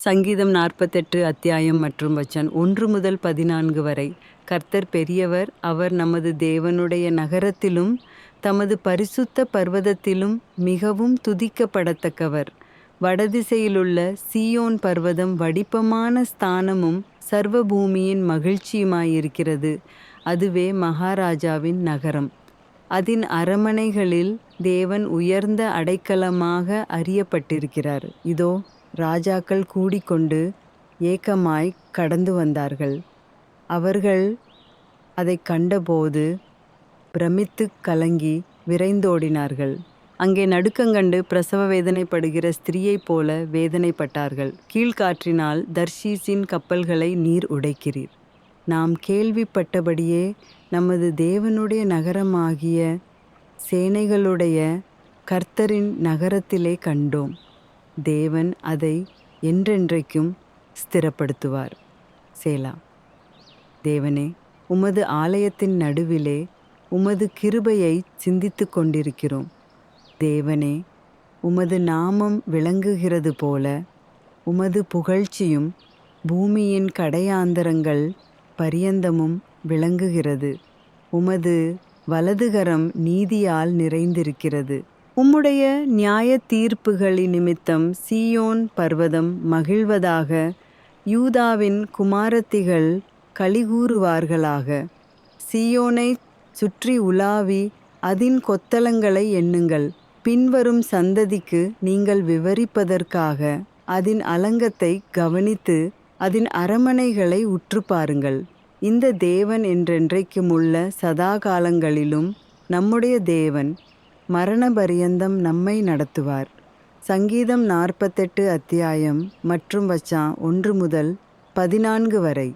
சங்கீதம் நாற்பத்தெட்டு அத்தியாயம் மற்றும் வச்சன் ஒன்று முதல் பதினான்கு வரை. கர்த்தர் பெரியவர் அவர் நமது தேவனுடைய நகரத்திலும் தமது பரிசுத்த பர்வதத்திலும் மிகவும் துதிக்கப்படத்தக்கவர். வடதிசையிலுள்ள சீயோன் பர்வதம் வடிப்பமான ஸ்தானமும் சர்வ பூமியின் மகிழ்ச்சியுமாயிருக்கிறது. அதுவே மகாராஜாவின் நகரம். அதன் அரமனைகளில் தேவன் உயர்ந்த அடைக்கலமாக அறியப்பட்டிருக்கிறார். இதோ ராஜாக்கள் கூடிக்கொண்டு ஏக்கமாய் கடந்து வந்தார்கள். அவர்கள் அதைக் கண்டபோது பிரமித்துக் கலங்கி விரைந்தோடினார்கள். அங்கே நடுக்கங்கண்டு பிரசவ வேதனைப்படுகிற ஸ்திரீயைப் போல வேதனைப்பட்டார்கள். கீழ்காற்றினால் தர்ஷீஸின் கப்பல்களை நீர் உடைக்கிறீர். நாம் கேள்விப்பட்டபடியே நமது தேவனுடைய நகரமாகிய சேனைகளுடைய கர்த்தரின் நகரத்திலே கண்டோம். தேவன் அதை என்றென்றைக்கும் ஸ்திரப்படுத்துவார். சேலா. தேவனே உமது ஆலயத்தின் நடுவிலே உமது கிருபையை சிந்தித்து கொண்டிருக்கிறோம். தேவனே உமது நாமம் விளங்குகிறது போல உமது புகழ்ச்சியும் பூமியின் கடையாந்தரங்கள் பரியந்தமும் விளங்குகிறது. உமது வலதுகரம் நீதியால் நிறைந்திருக்கிறது. உம்முடைய நியாய தீர்ப்புகளின் நிமித்தம் சீயோன் பர்வதம் மகிழ்வதாக யூதாவின் குமாரத்திகள் கலிகூறுவார்களாக சீயோனை சுற்றி உலாவி அதின் கொத்தளங்களை எண்ணுங்கள். பின்வரும் சந்ததிக்கு நீங்கள் விவரிப்பதற்காக அதன் அலங்கத்தை கவனித்து அதன் அரமனைகளை உற்று பாருங்கள். இந்த தேவன் என்றென்றைக்குமுள்ள சதா காலங்களிலும் நம்முடைய தேவன் மரண பரியந்தம் நம்மை நடத்துவார். சங்கீதம் நாற்பத்தெட்டு அத்தியாயம் மற்றும் வச்சா ஒன்று முதல் பதினான்கு வரை.